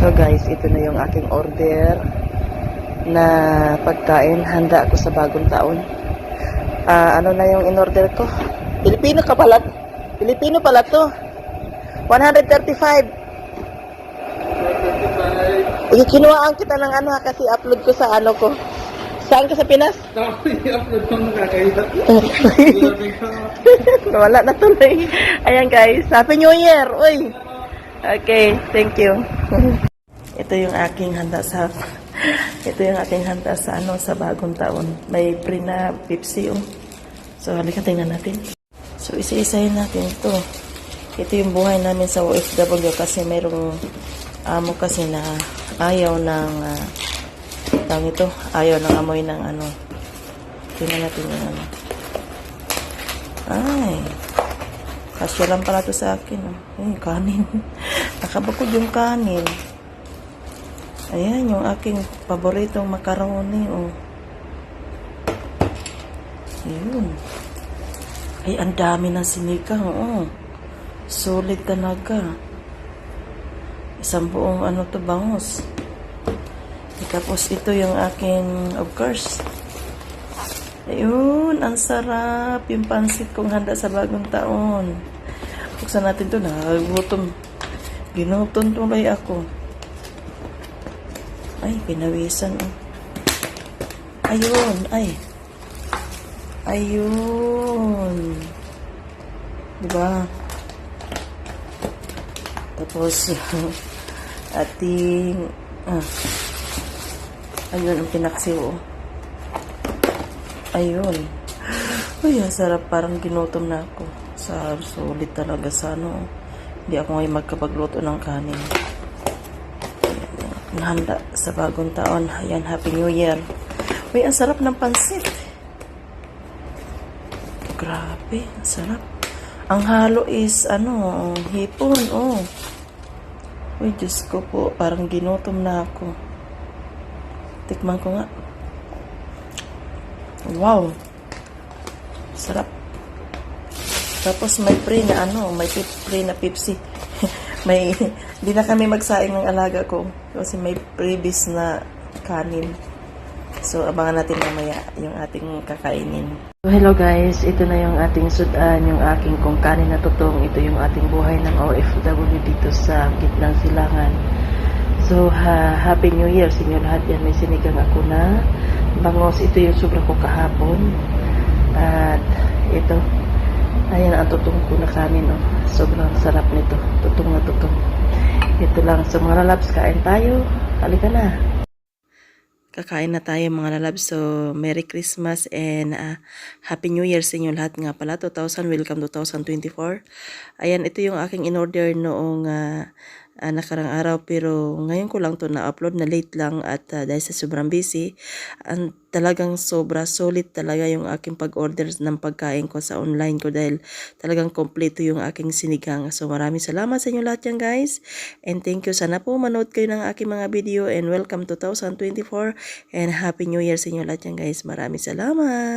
So guys, ito na yung aking order na pagkain. Handa ako sa bagong taon. Ah, ano na yung in-order ko? Pilipino ka pala. Pilipino pala to. 135. Sige, kinuhaan kita ng ano kasi upload ko sa ano ko. Saan ka sa Pinas? I-upload mo nakakahiya. Wala na tuloy. Ayan guys, Happy New Year! Uy! Okay, thank you. Ito yung aking handa sa ito yung aking handa sa ano sa bagong taon. May pre na Pepsi oh. So halika tingnan natin. So isa-isahin natin ito. Ito yung buhay namin sa OFW kasi merong amo kasi na ayaw ng uh, tawag ito, ayaw ng amoy ng ano. Tingnan natin yung ano. Ay, kasya lang pala to sa akin. Oh. Ay, kanin. Nakabukod yung kanin. Ayan, yung aking paboritong macaroni. Oh. Ayun. Ay, ang dami ng sinigang. Oh. Solid talaga. Isang buong ano to bangus. Tapos ito yung aking, of course, Ayun, ang sarap. Yung pansit kong handa sa bagong taon. Buksan natin to Nakagutom. Ginutom tuloy ako. Ay, pinawisan. Oh. Ayun, ay. Ayun. Diba? Tapos, ating, ah, ayun, ang pinaksiw, oh. Ayun. Uy, ang sarap. Parang ginutom na ako. Sa sulit talaga sa ano. Hindi ako ngayon magkapagluto ng kanin. Ayan, Handa sa bagong taon. Ayan, Happy New Year. Uy, ang sarap ng pansit. Grabe, ang sarap. Ang halo is, ano, hipon, oh. Uy, Diyos ko po, parang ginutom na ako. Tikman ko nga. Wow. Sarap. Tapos may pre na ano, may pre na Pepsi. may, di na kami magsaing ng alaga ko. Kasi may previous na kanin. So, abangan natin mamaya yung ating kakainin. So, hello guys. Ito na yung ating sudan, yung aking kung kanin na tutong. Ito yung ating buhay ng OFW dito sa gitnang silangan. So, ha, Happy New Year sa inyo lahat yan. May sinigang ako na bangos. Ito yung sobra ko kahapon. At ito, ayan ang tutong ko na kanin. Oh. Sobrang sarap nito. Tutong na tutong. Ito lang. So, mga lalabs, kain tayo. Halika na. Kakain na tayo mga lalabs. So, Merry Christmas and uh, Happy New Year sa inyo lahat nga pala. 2000, welcome 2024. Ayan, ito yung aking in-order noong uh, uh, nakarang araw. Pero ngayon ko lang to na-upload na late lang at uh, dahil sa sobrang busy ang talagang sobra solid talaga yung aking pag-order ng pagkain ko sa online ko dahil talagang kompleto yung aking sinigang. So maraming salamat sa inyo lahat yan guys. And thank you. Sana po manood kayo ng aking mga video and welcome 2024 and happy new year sa inyo lahat yan guys. Maraming salamat